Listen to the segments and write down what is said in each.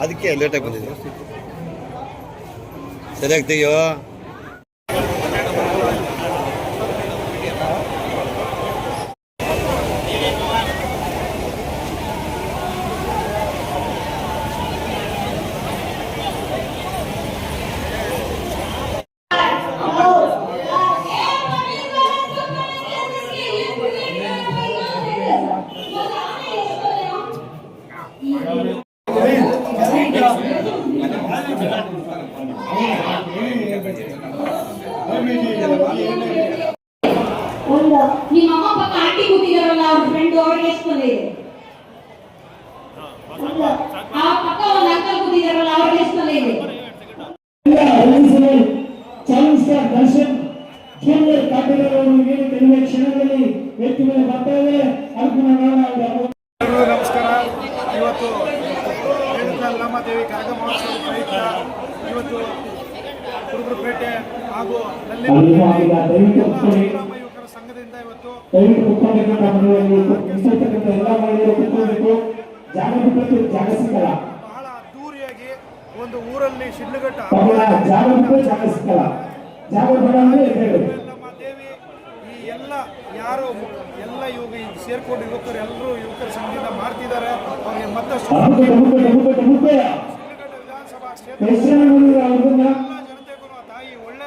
ಅದಕ್ಕೆ ಲೇಟಾಗಿ ಬಂದಿದೆ ಸರಿಯಾಗಿ ತೆಗಿಯೋ ನಿಮ್ಮ ಅಮ್ಮ ಪಕ್ಕ ಆಂಟಿ ಕೂತಿದಾರಲ್ಲ ಅವ್ರ ಫ್ರೆಂಡ್ ಅವ್ರಿಗೆ ಎಷ್ಟು ಆ ಪಕ್ಕ ಒಂದು ಅಂಕಲ್ ಕೂತಿದಾರಲ್ಲ ಅವ್ರಿಗೆ ಎಷ್ಟು ದರ್ಶನ್ ಜೂನಿಯರ್ ಕೆಲವೇ ಕ್ಷಣದಲ್ಲಿ ವ್ಯಕ್ತಿ ಮೇಲೆ ಬರ್ತಾ ಇದೆ? ಅದಕ್ಕೂ ನಾನು ನಮಸ್ಕಾರ. ಇವತ್ತು ರೇಣುಕಾ ದೇವಿ ಕರಗ ಮಹೋತ್ಸವ ಪ್ರಯುಕ್ತ ಇವತ್ತು ಕುರುಬರಪೇಟೆ ಹಾಗೂ ನಲ್ಲಿ ಇವತ್ತು ಬಹಳ ಅದ್ದೂರಿಯಾಗಿ ಒಂದು ಊರಲ್ಲಿ ಶಿಡ್ಲಘಟ್ಟ ದೇವಿ ಈ ಎಲ್ಲ ಯಾರು ಎಲ್ಲ ಯುವ ಸೇರ್ಕೊಂಡು ಯುವಕರು ಎಲ್ಲರೂ ಯುವಕರ ಸಂಘದಿಂದ ಮಾಡ್ತಿದ್ದಾರೆ. ಅವ್ರಿಗೆ ಮತ್ತಷ್ಟು ಶಿಡ್ಲಘಟ್ಟ ವಿಧಾನಸಭಾ ಕ್ಷೇತ್ರ. ಜನತೆಗೂ ತಾಯಿ ಒಳ್ಳೆ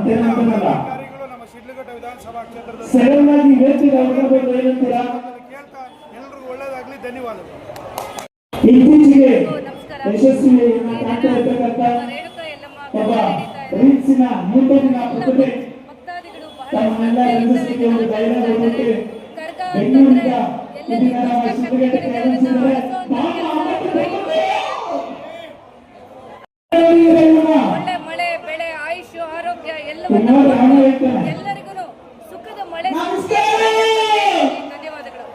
ಅಂತೇನು ನಮ್ಮ ಶಿಡ್ಲಘಟ್ಟ ವಿಧಾನಸಭಾ ಕ್ಷೇತ್ರದ ಸಡನ್ ಆಗಿ ವೇದಿಕೆ ಅವ್ರನ್ನ ಏನಂತೀರಾ ಎಲ್ರಿಗೂ ಒಳ್ಳೇದಾಗ್ಲಿ ಧನ್ಯವಾದಗಳು. ಇತ್ತೀಚೆಗೆ ಯಶಸ್ವಿ ಕಾಣ್ತಾ ಇರ್ತಕ್ಕಂಥ ಒಬ್ಬ ರೀಲ್ಸಿನ ಯೂಟ್ಯೂಬ್ನ ಪ್ರತಿಭೆ ತಮ್ಮನ್ನೆಲ್ಲ ರಂಜಿಸಲಿಕ್ಕೆ ಒಂದು ಧೈರ್ಯ ಕೊಡೋಕೆ ಬೆಂಗಳೂರಿನ ಇದೀಗ ನಮ್ಮ ಎಲ್ಲರಿಗೂ ಸುಖದ ಮಳೆ ಧನ್ಯವಾದಗಳು.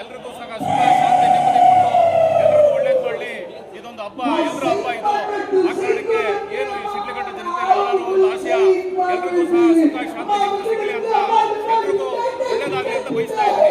ಎಲ್ರಿಗೂ ಸಹ ಸುಖ ಶಾಂತಿ ನೆಮ್ಮದಿ ಕೊಟ್ಟು ಎಲ್ರಿಗೂ ಒಳ್ಳೇದ್ಕೊಳ್ಳಿ ಇದೊಂದು ಹಬ್ಬ ಎಲ್ಲರ ಹಬ್ಬ ಇದು. ಆ ಕಾರಣಕ್ಕೆ ಏನು ಈ ಸಿಡ್ಲಗಟ್ಟ ಜನತೆ ಒಂದು ಎಲ್ರಿಗೂ ಸಹ ಸುಖ ಶಾಂತಿ ನೆಮ್ಮದಿ ಸಿಗಲಿ ಅಂತ ಎಲ್ರಿಗೂ ಒಳ್ಳೇದಾಗಲಿ ಅಂತ ಬಯಸ್ತಾ ಇದ್ದೀನಿ.